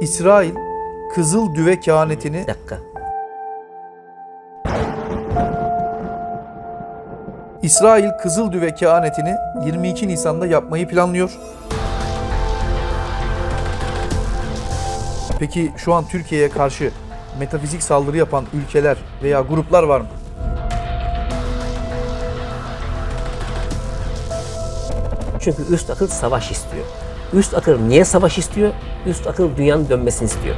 İsrail Kızıl Düve kehanetini Bir dakika. İsrail Kızıl Düve kehanetini 22 Nisan'da yapmayı planlıyor. Peki şu an Türkiye'ye karşı metafizik saldırı yapan ülkeler veya gruplar var mı? Çünkü üst akıl savaş istiyor. Üst akıl niye savaş istiyor? Üst akıl dünyanın dönmesini istiyor.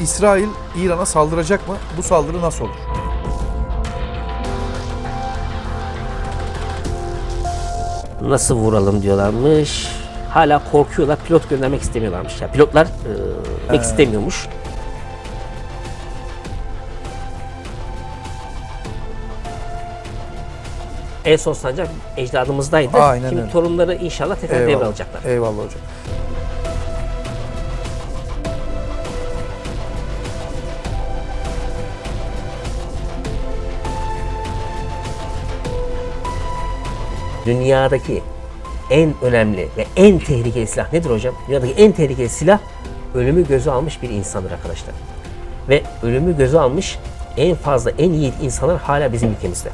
İsrail İran'a saldıracak mı? Bu saldırı nasıl olur? Nasıl vuralım diyorlarmış. Hala korkuyorlar. Pilot göndermek istemiyorlarmış. Ya pilotlar e, gitmek istemiyormuş. En son sancak ecdadımızdaydı. Aynen Şimdi öyle. torunları inşallah tekrar devralacaklar. Eyvallah hocam. Dünyadaki en önemli ve en tehlikeli silah nedir hocam? Dünyadaki en tehlikeli silah ölümü göze almış bir insandır arkadaşlar. Ve ölümü göze almış en fazla, en yiğit insanlar hala bizim ülkemizde.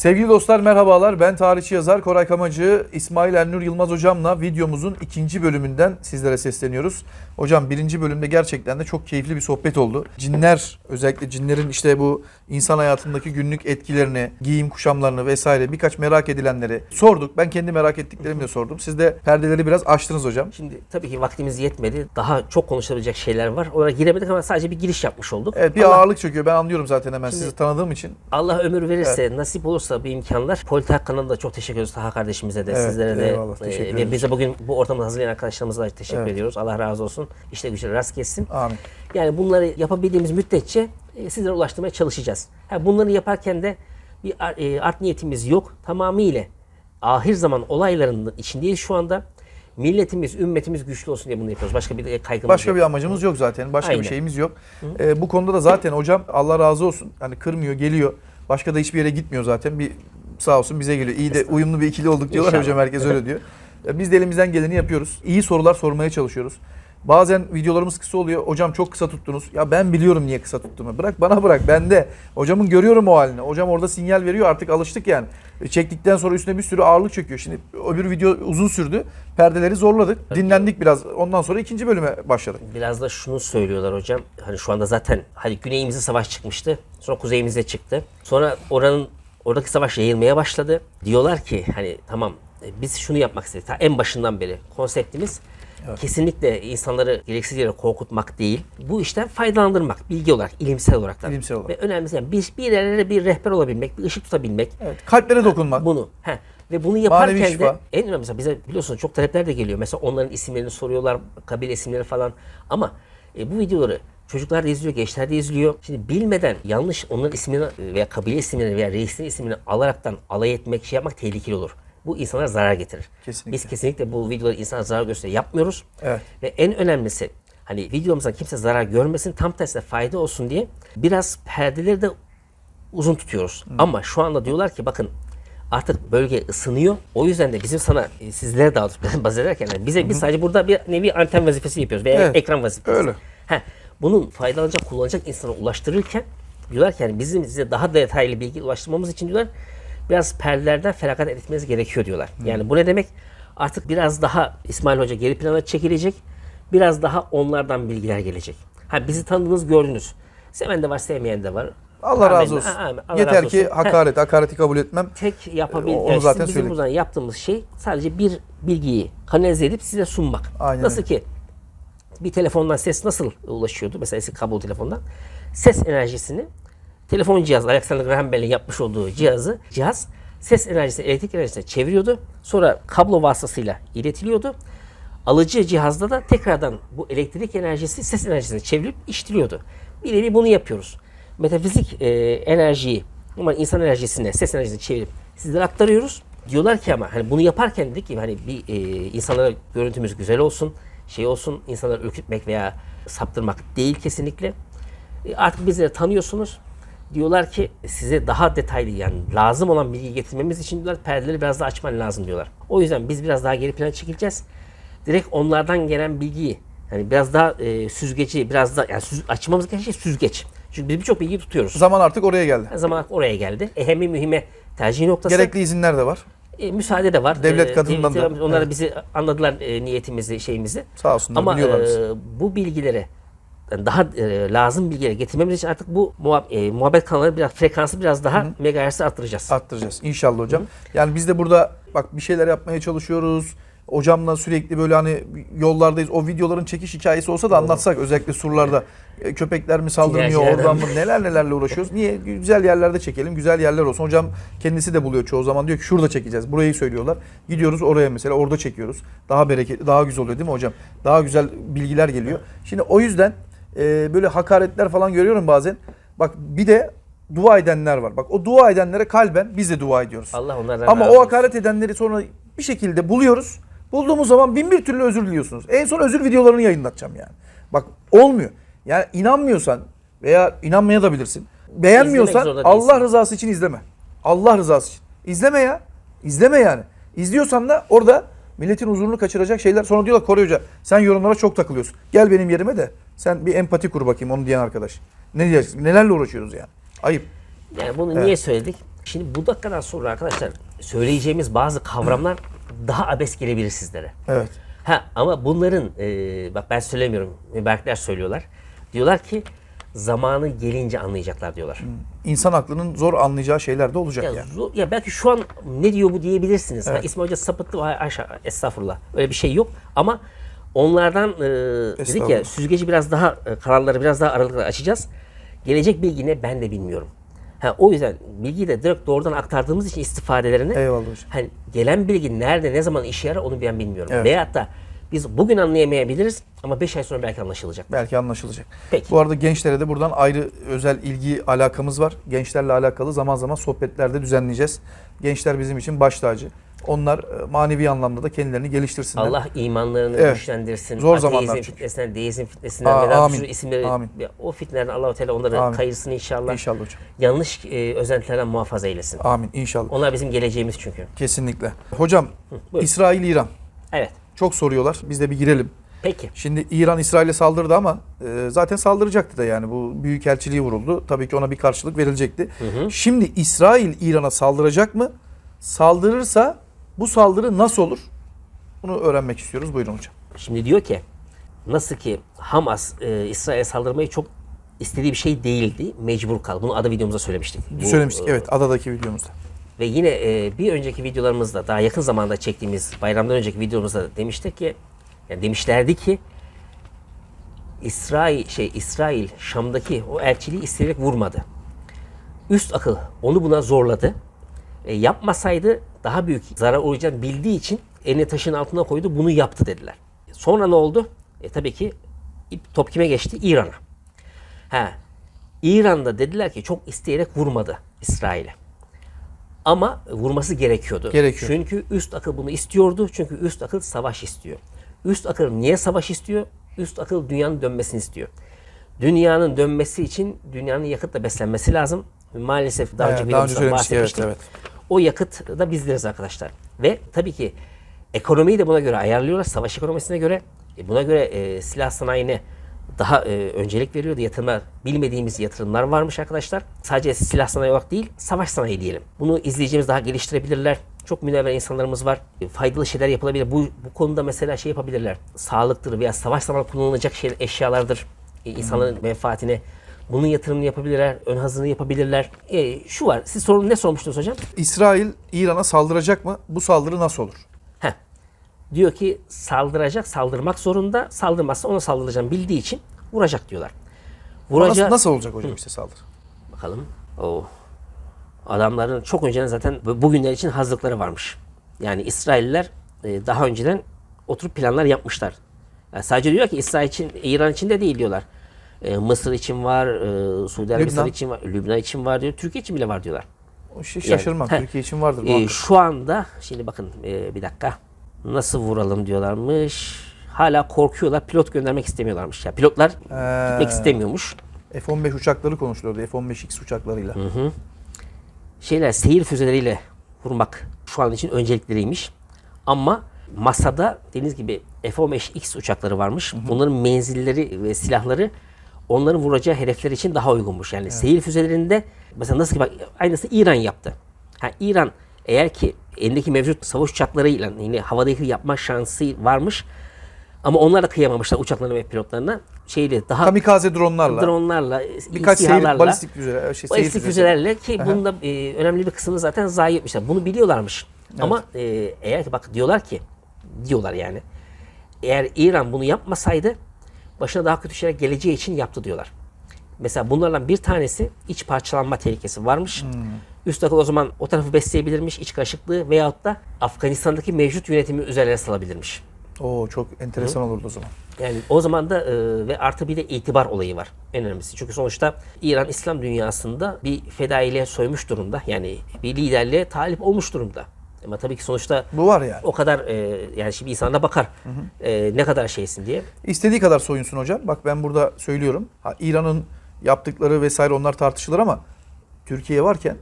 Sevgili dostlar merhabalar. Ben tarihçi yazar Koray Kamacı, İsmail Ernur Yılmaz hocamla videomuzun ikinci bölümünden sizlere sesleniyoruz. Hocam birinci bölümde gerçekten de çok keyifli bir sohbet oldu. Cinler, özellikle cinlerin işte bu insan hayatındaki günlük etkilerini, giyim kuşamlarını vesaire birkaç merak edilenleri sorduk. Ben kendi merak ettiklerimi de sordum. Siz de perdeleri biraz açtınız hocam. Şimdi tabii ki vaktimiz yetmedi. Daha çok konuşulabilecek şeyler var. Oraya giremedik ama sadece bir giriş yapmış olduk. Evet bir Allah, ağırlık çöküyor. Ben anlıyorum zaten hemen sizi tanıdığım için. Allah ömür verirse, nasip olursa bu imkanlar. Politik kanalına da çok teşekkür ediyoruz Taha kardeşimize de, Evet, sizlere de. eyvallah, e, ederiz. ve bize bugün bu ortamı hazırlayan arkadaşlarımıza da teşekkür Evet. ediyoruz. Allah razı olsun. İşte güçleri rast kessin. Amin. Yani bunları yapabildiğimiz müddetçe e, sizlere ulaştırmaya çalışacağız. Bunları yaparken de bir e, art niyetimiz yok. Tamamıyla ahir zaman olaylarının içindeyiz şu anda. Milletimiz, ümmetimiz güçlü olsun diye bunu yapıyoruz. Başka bir de kaygımız Başka yok. bir amacımız yok zaten. Başka Aynen. bir şeyimiz yok. Ee, bu konuda da zaten hocam Allah razı olsun. Hani kırmıyor, geliyor. Başka da hiçbir yere gitmiyor zaten. Bir sağ olsun bize geliyor. İyi de uyumlu bir ikili olduk diyorlar hocam herkes öyle diyor. Biz de elimizden geleni yapıyoruz. İyi sorular sormaya çalışıyoruz. Bazen videolarımız kısa oluyor. Hocam çok kısa tuttunuz. Ya ben biliyorum niye kısa tuttuğumu. Bırak bana bırak. Ben de. Hocamın görüyorum o halini. Hocam orada sinyal veriyor. Artık alıştık yani. E, Çektikten sonra üstüne bir sürü ağırlık çöküyor. Şimdi öbür video uzun sürdü. Perdeleri zorladık. Dinlendik biraz. Ondan sonra ikinci bölüme başladık. Biraz da şunu söylüyorlar hocam. Hani şu anda zaten hani güneyimize savaş çıkmıştı. Sonra kuzeyimize çıktı. Sonra oranın oradaki savaş yayılmaya başladı. Diyorlar ki hani tamam e, biz şunu yapmak istedik. En başından beri konseptimiz kesinlikle insanları gereksiz yere korkutmak değil. Bu işten faydalandırmak bilgi olarak, ilimsel olarak da. İlimsel olarak. Ve önemlisi yani bir, bir yerlere bir rehber olabilmek, bir ışık tutabilmek. Evet. Kalplere dokunmak. Bunu. Heh. Ve bunu yaparken Manevi de şifa. en önemlisi mesela bize biliyorsunuz çok talepler de geliyor. Mesela onların isimlerini soruyorlar, kabile isimleri falan. Ama e, bu videoları çocuklar da izliyor, gençler de izliyor. Şimdi bilmeden yanlış onların ismini veya kabile isimlerini veya reisin ismini alaraktan alay etmek, şey yapmak tehlikeli olur. Bu insanlara zarar getirir. Kesinlikle. Biz kesinlikle bu videoları insana zarar gösteri yapmıyoruz. Evet. Ve en önemlisi hani videomuzdan kimse zarar görmesin, tam tersine fayda olsun diye biraz perdeleri de uzun tutuyoruz. Ama şu anda diyorlar ki bakın artık bölge ısınıyor. O yüzden de bizim sana e, sizlere dağıtıp baz ederken yani bize biz sadece burada bir nevi anten vazifesi yapıyoruz veya Evet, ekran vazifesi. öyle. Heh, bunun faydalanacak, kullanacak insana ulaştırırken diyorlar ki yani bizim size daha detaylı bilgi ulaştırmamız için diyorlar biraz perdelerden feragat etmeniz gerekiyor diyorlar. Yani bu ne demek? Artık biraz daha İsmail Hoca geri plana çekilecek. Biraz daha onlardan bilgiler gelecek. Ha bizi tanıdınız, gördünüz. Seven de var, sevmeyen de var. Allah razı Amin. olsun. Ha, amin. Allah Yeter razı ki olsun. hakaret, hakareti kabul etmem. Tek yapabil Onu yani zaten bizim buradan yaptığımız şey sadece bir bilgiyi kanalize edip size sunmak. Aynen nasıl ki bir telefondan ses nasıl ulaşıyordu? Mesela eski kablolu telefondan. Ses enerjisini telefon cihazı Alexander Graham Bell'in yapmış olduğu cihazı cihaz ses enerjisini elektrik enerjisine çeviriyordu. Sonra kablo vasıtasıyla iletiliyordu. Alıcı cihazda da tekrardan bu elektrik enerjisi ses enerjisine çevirip iştiriyordu. Bir nevi bunu yapıyoruz. Metafizik e, enerjiyi ama insan enerjisine, ses enerjisine çevirip sizlere aktarıyoruz. Diyorlar ki ama hani bunu yaparken dedik ki hani bir e, insanlara görüntümüz güzel olsun, şey olsun, insanları ürkütmek veya saptırmak değil kesinlikle. E, artık bizleri tanıyorsunuz. Diyorlar ki size daha detaylı yani lazım olan bilgi getirmemiz için diyorlar perdeleri biraz daha açman lazım diyorlar. O yüzden biz biraz daha geri plana çekileceğiz. Direkt onlardan gelen bilgiyi yani biraz daha e, süzgeci biraz daha yani süz, açmamız gereken şey süzgeç. Çünkü biz birçok bilgiyi tutuyoruz. Zaman artık oraya geldi. Zaman oraya geldi. Ehemmi mühime tercih noktası. Gerekli izinler de var. E, müsaade de var. Devlet E, katından devlet- da, Onlar evet. bizi anladılar e, niyetimizi, şeyimizi. Sağ olsunlar, Ama e, bu bilgileri daha e, lazım bilgileri getirmemiz için artık bu muhab- e, muhabbet kanalları biraz frekansı biraz daha megahertz'i arttıracağız. Arttıracağız inşallah hocam. Yani biz de burada bak bir şeyler yapmaya çalışıyoruz. Hocamla sürekli böyle hani yollardayız. O videoların çekiş hikayesi olsa da anlatsak özellikle surlarda. E, Köpekler mi saldırmıyor oradan mı neler nelerle uğraşıyoruz. Niye? Güzel yerlerde çekelim. Güzel yerler olsun. Hocam kendisi de buluyor çoğu zaman. Diyor ki şurada çekeceğiz. Burayı söylüyorlar. Gidiyoruz oraya mesela orada çekiyoruz. Daha bereketli, daha güzel oluyor değil mi hocam? Daha güzel bilgiler geliyor. Şimdi o yüzden e, böyle hakaretler falan görüyorum bazen. Bak bir de dua edenler var. Bak o dua edenlere kalben biz de dua ediyoruz. Allah onlardan Ama o olsun. hakaret edenleri sonra bir şekilde buluyoruz. Bulduğumuz zaman bin bir türlü özür diliyorsunuz. En son özür videolarını yayınlatacağım yani. Bak olmuyor. Yani inanmıyorsan veya inanmaya da bilirsin. Beğenmiyorsan. Allah rızası için izleme. Allah rızası için. İzleme ya. İzleme yani. İzliyorsan da orada milletin huzurunu kaçıracak şeyler. Sonra diyorlar Kore Hoca sen yorumlara çok takılıyorsun. Gel benim yerime de sen bir empati kur bakayım onu diyen arkadaş. Ne diyeceksin? Nelerle uğraşıyoruz yani. Ayıp. Yani bunu niye söyledik? Şimdi bu dakikadan sonra arkadaşlar söyleyeceğimiz bazı kavramlar daha abes gelebilir sizlere. Evet. Ha ama bunların e, bak ben söylemiyorum. Mübarekler söylüyorlar. Diyorlar ki zamanı gelince anlayacaklar diyorlar. İnsan aklının zor anlayacağı şeyler de olacak Ya, yani. zor- ya belki şu an ne diyor bu diyebilirsiniz. Ha, İsmail Hoca sapıttı. Ay, aşağı, estağfurullah. Öyle bir şey yok. Ama onlardan e, dedik ya Estağfurullah. süzgeci biraz daha e, kanalları biraz daha aralıklı açacağız. Gelecek bilgi ne ben de bilmiyorum. Ha, o yüzden bilgiyi de direkt doğrudan aktardığımız için istifadelerini Eyvallah hocam. hani gelen bilgi nerede ne zaman işe yarar onu ben bilmiyorum. Evet. Veyahut da biz bugün anlayamayabiliriz ama 5 ay sonra belki anlaşılacak. Belki anlaşılacak. Peki. Bu arada gençlere de buradan ayrı özel ilgi alakamız var. Gençlerle alakalı zaman zaman sohbetlerde düzenleyeceğiz. Gençler bizim için baş tacı. Onlar e, manevi anlamda da kendilerini geliştirsinler. Allah imanlarını Evet. güçlendirsin. Zor Ateizm zamanlar çünkü. fitnesinden, deizm fitnesinden Aa, amin. sürü isimleri Amin. O fitnelerden Allah-u Teala onları Amin. kayırsın inşallah. İnşallah hocam. Yanlış e, özentilerden muhafaza eylesin. Amin inşallah. Onlar bizim geleceğimiz çünkü. Kesinlikle. Hocam buyurun. İsrail İran Evet. Çok soruyorlar. Biz de bir girelim. Peki. Şimdi İran İsrail'e saldırdı ama e, zaten saldıracaktı da yani bu büyük elçiliği vuruldu. Tabii ki ona bir karşılık verilecekti. Şimdi İsrail İran'a saldıracak mı? Saldırırsa bu saldırı nasıl olur? Bunu öğrenmek istiyoruz. Buyurun hocam. Şimdi diyor ki nasıl ki Hamas e, İsrail'e saldırmayı çok istediği bir şey değildi. Mecbur kaldı. Bunu ada videomuzda söylemiştik. Bu, Söylemiştik e, evet adadaki videomuzda. Ve yine e, bir önceki videolarımızda daha yakın zamanda çektiğimiz bayramdan önceki videomuzda demiştik ki yani demişlerdi ki İsrail şey İsrail Şam'daki o elçiliği isteyerek vurmadı. Üst akıl onu buna zorladı. E, yapmasaydı daha büyük zarar uğrayacağını bildiği için elini taşın altına koydu bunu yaptı dediler. Sonra ne oldu? E, tabii ki top kime geçti? İran'a. Ha, İran'da dediler ki çok isteyerek vurmadı İsrail'e. Ama vurması gerekiyordu. Gerekiyor. Çünkü üst akıl bunu istiyordu. Çünkü üst akıl savaş istiyor. Üst akıl niye savaş istiyor? Üst akıl dünyanın dönmesini istiyor. Dünyanın dönmesi için dünyanın yakıtla beslenmesi lazım. Maalesef daha Evet, önce daha önce söylemiştik, evet, bahsetmiştik. evet. O yakıt da bizleriz arkadaşlar. Ve tabii ki ekonomiyi de buna göre ayarlıyorlar. Savaş ekonomisine göre. E, buna göre e, silah sanayine daha e, öncelik veriyordu. Yatırımlar, bilmediğimiz yatırımlar varmış arkadaşlar. Sadece silah sanayi olarak değil, savaş sanayi diyelim. Bunu izleyeceğimiz daha geliştirebilirler. Çok münevver insanlarımız var. E, faydalı şeyler yapılabilir. Bu, bu konuda mesela şey yapabilirler. Sağlıktır veya savaş zamanı kullanılacak şey, eşyalardır. E, insanların menfaatine. Bunun yatırımını yapabilirler, ön hazırlığını yapabilirler. E, şu var, siz sorun ne sormuştunuz hocam? İsrail İran'a saldıracak mı? Bu saldırı nasıl olur? Diyor ki saldıracak, saldırmak zorunda. Saldırmazsa ona saldıracağım bildiği için vuracak diyorlar. Nasıl, Vuracak. nasıl olacak hocam işte saldırı? Bakalım. O adamların çok önceden zaten bu- bugünler için hazırlıkları varmış. Yani İsrailliler e, daha önceden oturup planlar yapmışlar. Yani sadece diyor ki İsrail için, İran için de değil diyorlar. E, Mısır için var, e, Suudi Arabistan için var, Lübnan için var diyor, Türkiye için bile var diyorlar. O şey Yani, şaşırmam. heh. Türkiye için vardır. Muhakkak. şu anda şimdi bakın e, bir dakika. Nasıl vuralım diyorlarmış. Hala korkuyorlar. Pilot göndermek istemiyorlarmış. Ya pilotlar Ee. gitmek istemiyormuş. F-15 uçakları konuşuluyordu. F-15X uçaklarıyla. şeyler seyir füzeleriyle vurmak şu an için öncelikleriymiş. Ama masada deniz gibi F-15X uçakları varmış. Bunların menzilleri ve silahları onların vuracağı hedefler için daha uygunmuş. Yani seyir füzelerinde mesela nasıl ki bak aynısı İran yaptı. Ha, İran eğer ki elindeki mevcut savaş uçaklarıyla yine havadaki yapma şansı varmış. Ama onlar da kıyamamışlar uçaklarına ve pilotlarına. Şeyle daha Kamikaze dronlarla. dronlarla, birkaç seyir, balistik füze, şey, seyir balistik füzelerle ki bunda e, önemli bir kısmını zaten zayi etmişler. Bunu biliyorlarmış. Ama e, eğer ki bak diyorlar ki diyorlar yani. Eğer İran bunu yapmasaydı başına daha kötü şeyler geleceği için yaptı diyorlar. Mesela bunlardan bir tanesi iç parçalanma tehlikesi varmış. Hmm. Üst akıl o zaman o tarafı besleyebilirmiş iç karışıklığı veyahut da Afganistan'daki mevcut yönetimi üzerine salabilirmiş. Oo çok enteresan olurdu o zaman. Yani o zaman da e, ve artı bir de itibar olayı var. En önemlisi. Çünkü sonuçta İran İslam dünyasında bir fedailiğe soymuş durumda. Yani bir liderliğe talip olmuş durumda. Ama tabii ki sonuçta Bu var yani. o kadar e, yani şimdi insan da bakar e, ne kadar şeysin diye. İstediği kadar soyunsun hocam. Bak ben burada söylüyorum. Ha, İran'ın yaptıkları vesaire onlar tartışılır ama Türkiye varken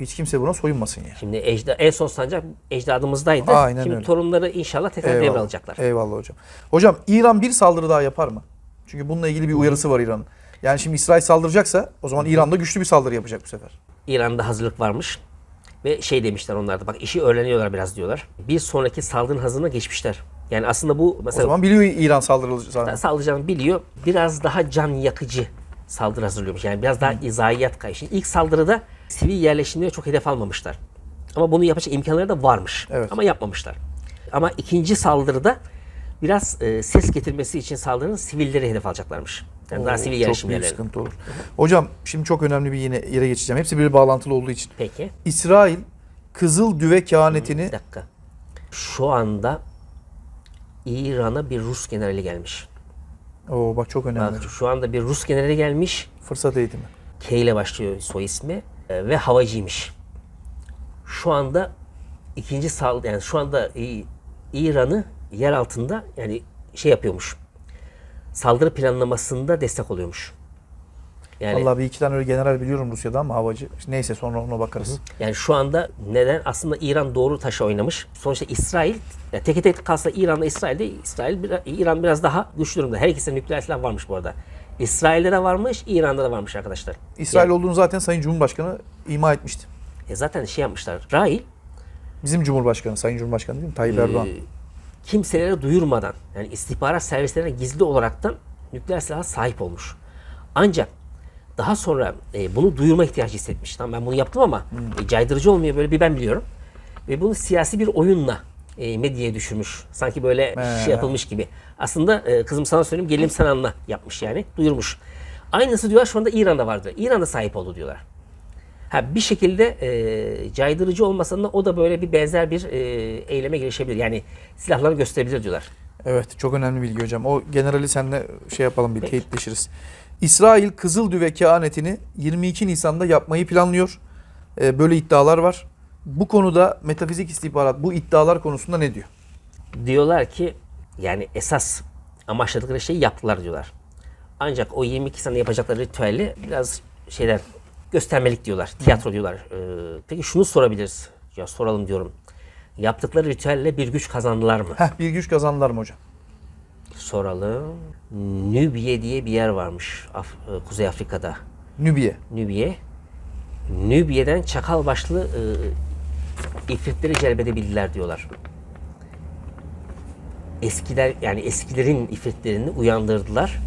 hiç kimse buna soyunmasın yani. Şimdi ecda, en son sancak ecdadımızdaydı. Aynen şimdi öyle. torunları inşallah tekrar devralacaklar. Eyvallah hocam. Hocam İran bir saldırı daha yapar mı? Çünkü bununla ilgili bir uyarısı var İran'ın. Yani şimdi İsrail saldıracaksa o zaman İran da güçlü bir saldırı yapacak bu sefer. İran'da hazırlık varmış. Ve şey demişler onlar da bak işi öğreniyorlar biraz diyorlar. Bir sonraki saldırının hazırlığına geçmişler. Yani aslında bu O mesela zaman biliyor İran saldırılacağını. saldıracağını biliyor. Biraz daha can yakıcı saldırı hazırlıyormuş. Yani biraz daha izahiyat kayışı. İlk saldırıda sivil yerleşimlere çok hedef almamışlar. Ama bunu yapacak imkanları da varmış. Evet. Ama yapmamışlar. Ama ikinci saldırıda biraz e, ses getirmesi için saldırının sivilleri hedef alacaklarmış. Yani daha sivil Çok yerleşim büyük yerlerine. sıkıntı olur. Hocam şimdi çok önemli bir yine yere geçeceğim. Hepsi bir bağlantılı olduğu için. Peki. İsrail Kızıl Düve kehanetini Bir dakika. Şu anda İran'a bir Rus generali gelmiş. Oo bak çok önemli. Bak, şu anda bir Rus generali gelmiş. Fırsat eğitimi. K ile başlıyor soy ismi e, ve havacıymış. Şu anda ikinci sal yani şu anda İran'ı yer altında yani şey yapıyormuş. Saldırı planlamasında destek oluyormuş. Yani Vallahi bir iki tane öyle general biliyorum Rusya'da ama havacı. Neyse sonra ona bakarız. yani şu anda neden aslında İran doğru taşa oynamış. Sonuçta İsrail ya tek tek kalsa İran'la İsrail'de İsrail biraz, İran biraz daha güçlü durumda. Her ikisinde nükleer silah varmış bu arada. İsrail'de de varmış, İran'da da varmış arkadaşlar. İsrail olduğunu zaten Sayın Cumhurbaşkanı ima etmişti. E zaten şey yapmışlar. Rail Bizim Cumhurbaşkanı, Sayın Cumhurbaşkanı değil mi? Tayyip Erdoğan. Ee, kimselere duyurmadan yani istihbarat servislerine gizli olaraktan nükleer silaha sahip olmuş. Ancak daha sonra e, bunu duyurma ihtiyacı hissetmiş. Tamam ben bunu yaptım ama e, caydırıcı olmuyor böyle bir ben biliyorum. Ve bunu siyasi bir oyunla e, medyaya düşürmüş. Sanki böyle He. şey yapılmış gibi. Aslında e, kızım sana söyleyeyim gelinim sen anla yapmış yani. Duyurmuş. Aynısı diyorlar şu anda İran'da vardı. İran'da sahip oldu diyorlar. Ha bir şekilde e, caydırıcı olmasa da o da böyle bir benzer bir e, eyleme girişebilir. Yani silahları gösterebilir diyorlar. Evet çok önemli bilgi hocam. O generali seninle şey yapalım bir teyitleşiriz. İsrail Kızıl Düve kehanetini 22 Nisan'da yapmayı planlıyor. Ee, böyle iddialar var. Bu konuda metafizik istihbarat bu iddialar konusunda ne diyor? Diyorlar ki yani esas amaçladıkları şeyi yaptılar diyorlar. Ancak o 22 sene yapacakları ritüeli biraz şeyler göstermelik diyorlar. Tiyatro diyorlar. Ee, peki şunu sorabiliriz. Ya soralım diyorum. Yaptıkları ritüelle bir güç kazandılar mı? Heh bir güç kazandılar mı hocam? Soralım. Nübiye diye bir yer varmış Af- e, Kuzey Afrika'da. Nübiye. Nübiye. Nübiye'den çakal başlı e, ifritleri celbedebildiler diyorlar. Eskiler yani eskilerin ifritlerini uyandırdılar.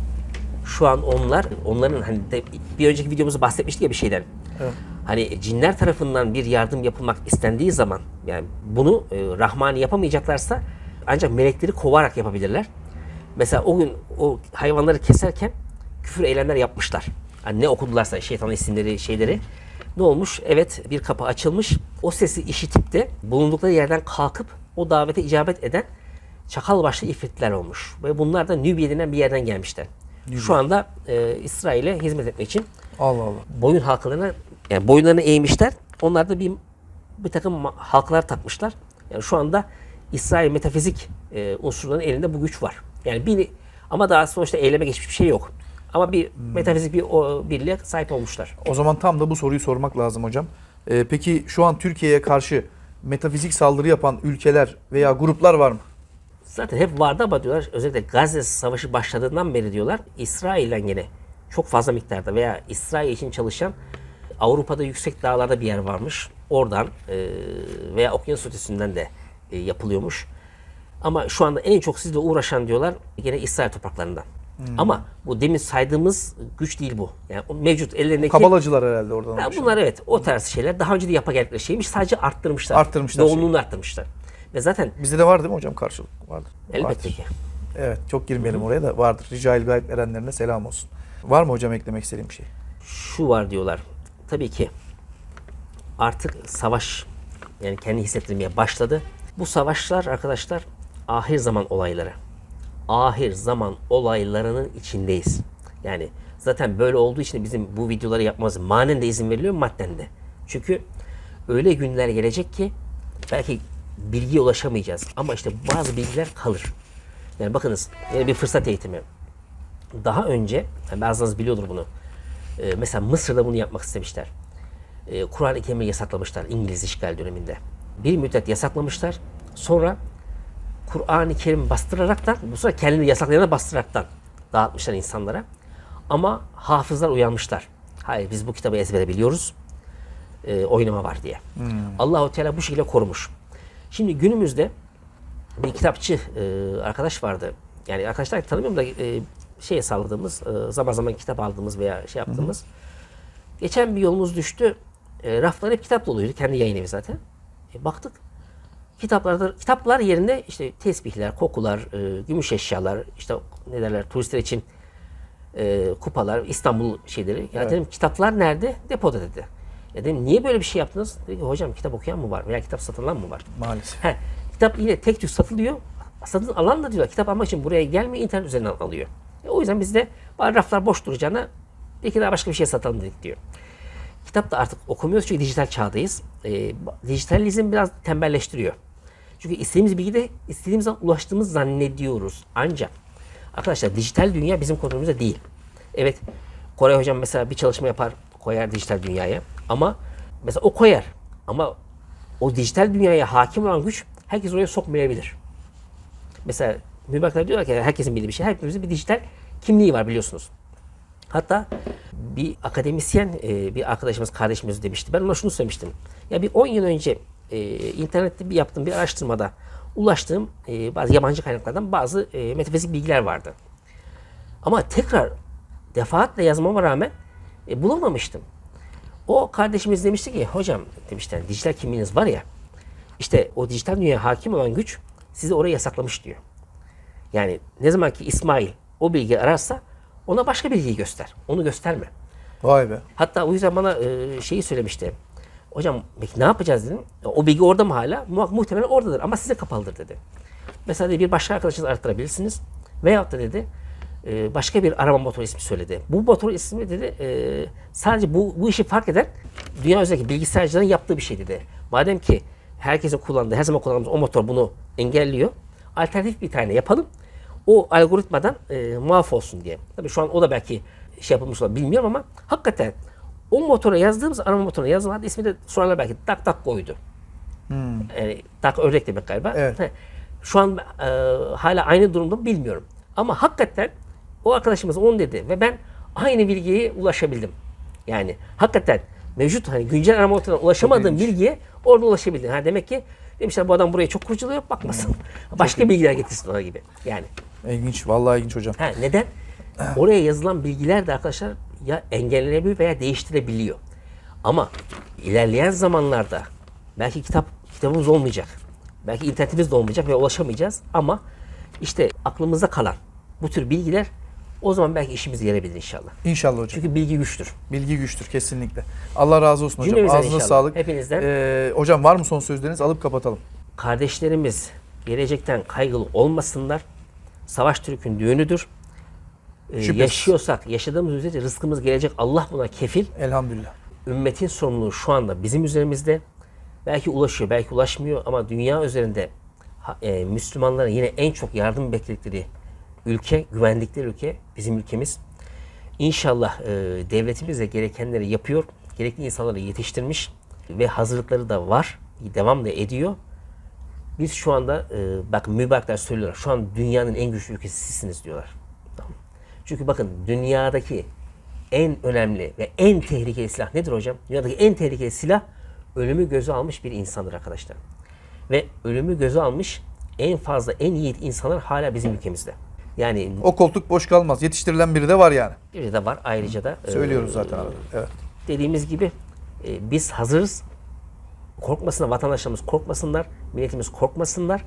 Şu an onlar onların hani de, bir önceki videomuzda bahsetmiştik ya bir şeyden. Evet. Hani cinler tarafından bir yardım yapılmak istendiği zaman yani bunu e, Rahmani yapamayacaklarsa ancak melekleri kovarak yapabilirler. Mesela o gün o hayvanları keserken küfür eylemler yapmışlar. Hani ne okudularsa şeytan isimleri şeyleri. Ne olmuş? Evet bir kapı açılmış. O sesi işitip de bulundukları yerden kalkıp o davete icabet eden çakal başlı ifritler olmuş. Ve bunlar da Nübiye denen bir yerden gelmişler. Şu anda e, İsrail'e hizmet etmek için Allah Allah. boyun halkalarına yani boyunlarını eğmişler. Onlar da bir bir takım halkalar takmışlar. Yani şu anda İsrail metafizik e, unsurların elinde bu güç var. Yani bir ama daha sonuçta eyleme geçmiş bir şey yok. Ama bir metafizik bir o, birliğe sahip olmuşlar. O zaman tam da bu soruyu sormak lazım hocam. Ee, peki şu an Türkiye'ye karşı metafizik saldırı yapan ülkeler veya gruplar var mı? Zaten hep vardı ama diyorlar özellikle Gazze Savaşı başladığından beri diyorlar İsrail'den gene çok fazla miktarda veya İsrail için çalışan Avrupa'da yüksek dağlarda bir yer varmış. Oradan e, veya okyanus ötesinden de e, yapılıyormuş. Ama şu anda en çok sizle uğraşan diyorlar gene İsrail topraklarından. Ama bu demin saydığımız güç değil bu. Yani mevcut ellerindeki Kabalacılar herhalde oradan. Oluşan. bunlar evet o tarz şeyler daha önce de yapa geldikleri şeymiş. Sadece arttırmışlar. Arttırmışlar Yoğunluğunu arttırmışlar. Ve zaten Bizde de var değil mi hocam karşılık? Vardır. elbette Vardır. ki. Evet çok girmeyelim oraya da vardır. Rica-i gayet erenlerine selam olsun. Var mı hocam eklemek istediğim bir şey? şu var diyorlar. Tabii ki artık savaş yani kendi hissettirmeye başladı. Bu savaşlar arkadaşlar ahir zaman olayları. Ahir zaman olaylarının içindeyiz. Yani zaten böyle olduğu için bizim bu videoları yapmamız manen de izin veriliyor madden de. Çünkü öyle günler gelecek ki belki bilgiye ulaşamayacağız. Ama işte bazı bilgiler kalır. Yani bakınız yine bir fırsat eğitimi. Daha önce, yani bazılarınız biliyordur bunu. Ee, mesela Mısır'da bunu yapmak istemişler. Ee, Kur'an-ı Kerim'i yasaklamışlar İngiliz işgal döneminde. Bir müddet yasaklamışlar. Sonra Kur'an-ı Kerim bastıraraktan, bu sefer kendini yasaklayana bastıraraktan dağıtmışlar insanlara. Ama hafızlar uyanmışlar. Hayır biz bu kitabı ezbere biliyoruz. Ee, oynama var diye. Allahu Teala bu şekilde korumuş. Şimdi günümüzde bir kitapçı e, arkadaş vardı. Yani arkadaşlar tanımıyorum da e, şeye sağladığımız, e, zaman zaman kitap aldığımız veya şey yaptığımız. Geçen bir yolumuz düştü. E, raflar hep kitap doluydu. Kendi yayın evi zaten. E, baktık. Kitaplarda, kitaplar yerine işte tesbihler, kokular, e, gümüş eşyalar, işte ne derler turistler için e, kupalar, İstanbul şeyleri. Ya dedim kitaplar nerede? Depoda dedi. Ya dedim niye böyle bir şey yaptınız? Dedi ki hocam kitap okuyan mı var veya kitap satılan mı var? Maalesef. He, kitap yine tek tük satılıyor. Satın alan da diyor kitap almak için buraya gelmiyor internet üzerinden alıyor. E, o yüzden biz de raflar boş duracağına bir iki daha başka bir şey satalım dedik diyor. Kitap da artık okumuyoruz çünkü dijital çağdayız. E, dijitalizm biraz tembelleştiriyor. Çünkü istediğimiz bilgi de istediğimiz zaman ulaştığımız zannediyoruz. Ancak arkadaşlar dijital dünya bizim konumuzda değil. Evet Koray hocam mesela bir çalışma yapar koyar dijital dünyaya ama mesela o koyar ama o dijital dünyaya hakim olan güç herkes oraya sokmayabilir. Mesela mübaklar diyorlar ki herkesin bildiği bir şey. Hepimizin bir dijital kimliği var biliyorsunuz. Hatta bir akademisyen, e, bir arkadaşımız, kardeşimiz demişti. Ben ona şunu söylemiştim. Ya bir 10 yıl önce e, internette bir yaptığım bir araştırmada ulaştığım e, bazı yabancı kaynaklardan bazı e, metafizik bilgiler vardı. Ama tekrar defaatle yazmama rağmen e, bulamamıştım. O kardeşimiz demişti ki hocam demişler dijital kimliğiniz var ya işte o dijital dünyaya hakim olan güç sizi oraya yasaklamış diyor. Yani ne zaman ki İsmail o bilgiyi ararsa ona başka bilgiyi göster. Onu gösterme. Vay be. Hatta o yüzden bana e, şeyi söylemişti. Hocam peki ne yapacağız dedim. O bilgi orada mı hala? Mu- muhtemelen oradadır ama size kapalıdır dedi. Mesela dedi, bir başka arkadaşınızı arattırabilirsiniz. Veyahut da dedi e, başka bir arama motoru ismi söyledi. Bu motor ismi dedi e, sadece bu, bu işi fark eden dünya üzerindeki bilgisayarcıların yaptığı bir şey dedi. Madem ki herkesin kullandığı, her zaman kullandığımız o motor bunu engelliyor. Alternatif bir tane yapalım. O algoritmadan e, muaf olsun diye. Tabii şu an o da belki şey yapılmış olabilir bilmiyorum ama hakikaten o motora yazdığımız arama motoruna yazılan ismi de sonralar belki tak tak koydu. Yani tak ördek demek galiba. Evet. He. Şu an e, hala aynı durumda mı bilmiyorum. Ama hakikaten o arkadaşımız onu dedi ve ben aynı bilgiye ulaşabildim. Yani hakikaten mevcut hani güncel arama motoruna ulaşamadığım ilginç. bilgiye orada ulaşabildim. Ha demek ki demişler bu adam burayı çok kurcalıyor bakmasın. Başka bilgiler getirsin ona gibi. Yani İlginç. Vallahi ilginç hocam. Ha, neden? Oraya yazılan bilgiler de arkadaşlar ya engellenebiliyor veya değiştirebiliyor. Ama ilerleyen zamanlarda belki kitap kitabımız olmayacak. Belki internetimiz de olmayacak ve ulaşamayacağız ama işte aklımızda kalan bu tür bilgiler o zaman belki işimize yarayabilir inşallah. İnşallah hocam. Çünkü bilgi güçtür. Bilgi güçtür kesinlikle. Allah razı olsun hocam. Cümlemizden Ağzına inşallah. sağlık. Hepinizden. Ee, hocam var mı son sözleriniz? Alıp kapatalım. Kardeşlerimiz gelecekten kaygılı olmasınlar. Savaş Türk'ün düğünüdür. Ee, Şüphesiz. yaşıyorsak, yaşadığımız müddetçe rızkımız gelecek. Allah buna kefil. Elhamdülillah. ümmetin sorumluluğu şu anda bizim üzerimizde. Belki ulaşıyor, belki ulaşmıyor ama dünya üzerinde e, Müslümanların yine en çok yardım bekledikleri ülke, güvendikleri ülke bizim ülkemiz. İnşallah e, devletimiz de gerekenleri yapıyor. Gerekli insanları yetiştirmiş ve hazırlıkları da var. Devam da ediyor. Biz şu anda e, bakın mübarekler söylüyorlar. Şu an dünyanın en güçlü ülkesi sizsiniz diyorlar. Çünkü bakın dünyadaki en önemli ve en tehlikeli silah nedir hocam? Dünyadaki en tehlikeli silah ölümü göze almış bir insandır arkadaşlar. Ve ölümü göze almış en fazla en yiğit insanlar hala bizim ülkemizde. Yani O koltuk boş kalmaz. Yetiştirilen biri de var yani. biri de var ayrıca da e, Söylüyoruz zaten arada. Evet. dediğimiz gibi e, biz hazırız. Korkmasınlar, vatandaşlarımız korkmasınlar, milletimiz korkmasınlar.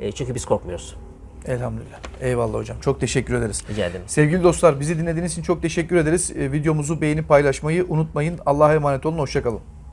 E, çünkü biz korkmuyoruz. Elhamdülillah. Eyvallah hocam. Çok teşekkür ederiz. Rica ederim. Sevgili dostlar bizi dinlediğiniz için çok teşekkür ederiz. E, Videomuzu beğenip paylaşmayı unutmayın. Allah'a emanet olun. Hoşçakalın.